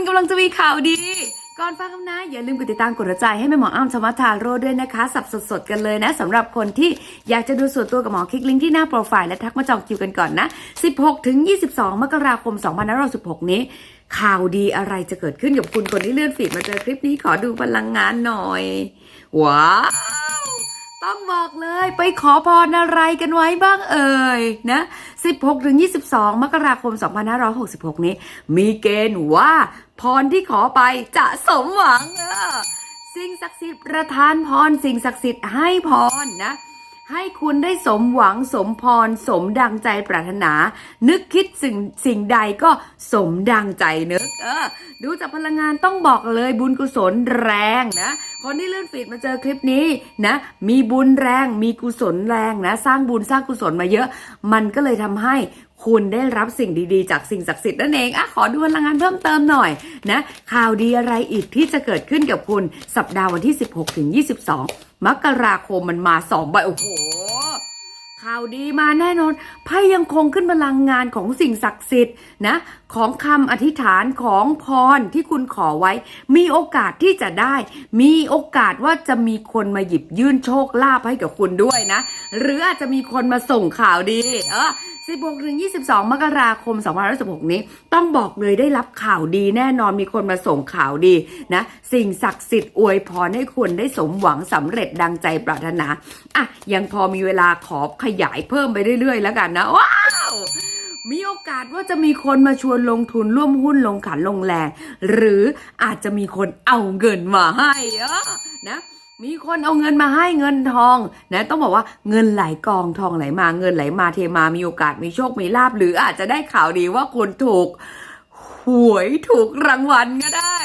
คุณกำลังจะมีข่าวดี ก่อนฟังคำนะอย่าลืมกดติดตามกดหัวใจให้แม่หมออ้ำธรรมทาโร่ด้วยนะคะ สับสดๆกันเลยนะสำหรับคนที่อยากจะดูส่วนตัวกับหมอคลิกลิงก์ที่หน้าโปรไฟล์และทักมาจองคิวกันก่อนนะ 16ถึง22 มกราคม 2516นี้ข่าวดีอะไรจะเกิดขึ้นกับคุณคนที่เลื่อนฟีดมาเจอคลิปนี้ขอดูพลังงานหน่อย ว้าว ต้องบอกเลยไปขอพรอะไรกันไว้บ้างเอ่ยนะ 16ถึง22 มกราคม 2566 นี้ มีเกณฑ์ว่าพรที่ขอไปจะสมหวังสิ่งศักดิ์สิทธิ์ประทานพรสิ่งศักดิ์สิทธิ์ให้พรนะ ให้คุณได้สมหวังสมพร สมดังใจปรารถนา นึกคิดสิ่งสิ่งใดก็สมดังใจนึก เออ ดูจากพลังงานต้องบอกเลยบุญกุศลแรงนะ คนที่เลื่อนฟีดมาเจอคลิปนี้นะ มีบุญแรง มีกุศลแรงนะ สร้างบุญสร้างกุศลมาเยอะ มันก็เลยทำให้คุณได้รับสิ่งดีๆ จากสิ่งศักดิ์สิทธิ์นั่นเองอะขอดูพลังงานเพิ่มเติมหน่อยนะ ข่าวดีอะไรอีกที่จะเกิดขึ้นกับคุณสัปดาห์วันที่ 16ถึง22 มกราคมมันมาสองใบโอ้โหข่าวดีมาแน่นอนไพ่ยังคงขึ้นพลังงานของสิ่งศักดิ์สิทธิ์นะของคำอธิษฐานของพรที่คุณขอไว้ มีโอกาสที่จะได้ มีโอกาสว่าจะมีคนมาหยิบยื่นโชคลาภให้กับคุณด้วยนะ หรืออาจจะมีคนมาส่งข่าวดี เออ 16ถึง22 มกราคม2516นี้ ต้องบอกเลยได้รับข่าวดีแน่นอนมีคนมาส่งข่าวดีนะ สิ่งศักดิ์สิทธิ์อวยพรให้คุณได้สมหวังสำเร็จดังใจปรารถนา อะ ยังพอมีเวลาขอขยายเพิ่มไปเรื่อยๆ แล้วกันนะ ว้าวมีโอกาสว่าจะมีคนมาชวนลงทุนร่วมหุ้นลงขันลงแรง หรืออาจจะมีคนเอาเงินมาให้เออนะ มีคนเอาเงินมาให้เงินทองนะต้องบอกว่าเงินไหลกองทองไหลมาเงินไหลมาเทมามีโอกาสมีโชคมีลาบหรืออาจจะได้ข่าวดีว่าคุณถูกหวยถูกรางวัลก็ได้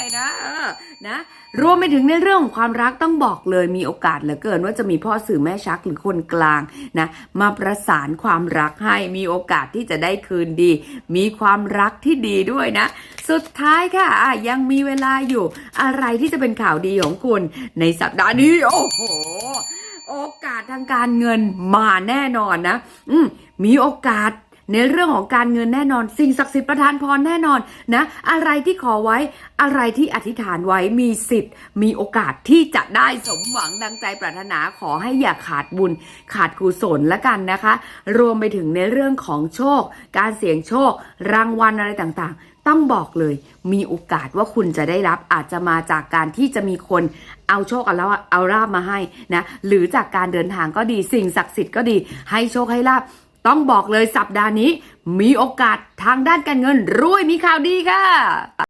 นะเออนะรวมไปถึงในเรื่องของความรักต้องบอกเลยมีโอกาสเหลือเกินว่าจะมีพ่อสื่อแม่ชักหรือคนกลางนะมาประสานความรักให้มีโอกาสที่จะได้คืนดี มีความรักที่ดีด้วยนะ สุดท้ายค่ะะยังมีเวลาอยู่อะไรที่จะเป็นข่าวดีของคุณ ในสัปดาห์นี้โอ้โหโอกาสทางการเงินมาแน่นอนนะ อืมีโอกาส ในเรื่องของการเงินแน่นอน สิ่งศักดิ์สิทธิ์ประทานพรแน่นอนนะ อะไรที่ขอไว้อะไรที่อธิษฐานไว้มีสิทธิ์ มีโอกาสที่จะได้สมหวังดังใจปรารถนาขอให้อย่าขาดบุญ ขาดกุศลละกันนะคะ รวมไปถึงในเรื่องของโชค การเสี่ยงโชค รางวัลอะไรต่างๆ ต้องบอกเลย มีโอกาสว่าคุณจะได้รับอาจจะมาจากการที่จะมีคนเอาโชคเอาลาภเอาลาบมาให้นะหรือจากการเดินทางก็ดีสิ่งศักดิ์สิทธิ์ก็ดี ให้โชคให้ลาบ ต้องบอกเลยสัปดาห์นี้ มีโอกาสทางด้านการเงินรวยมีข่าวดีค่ะ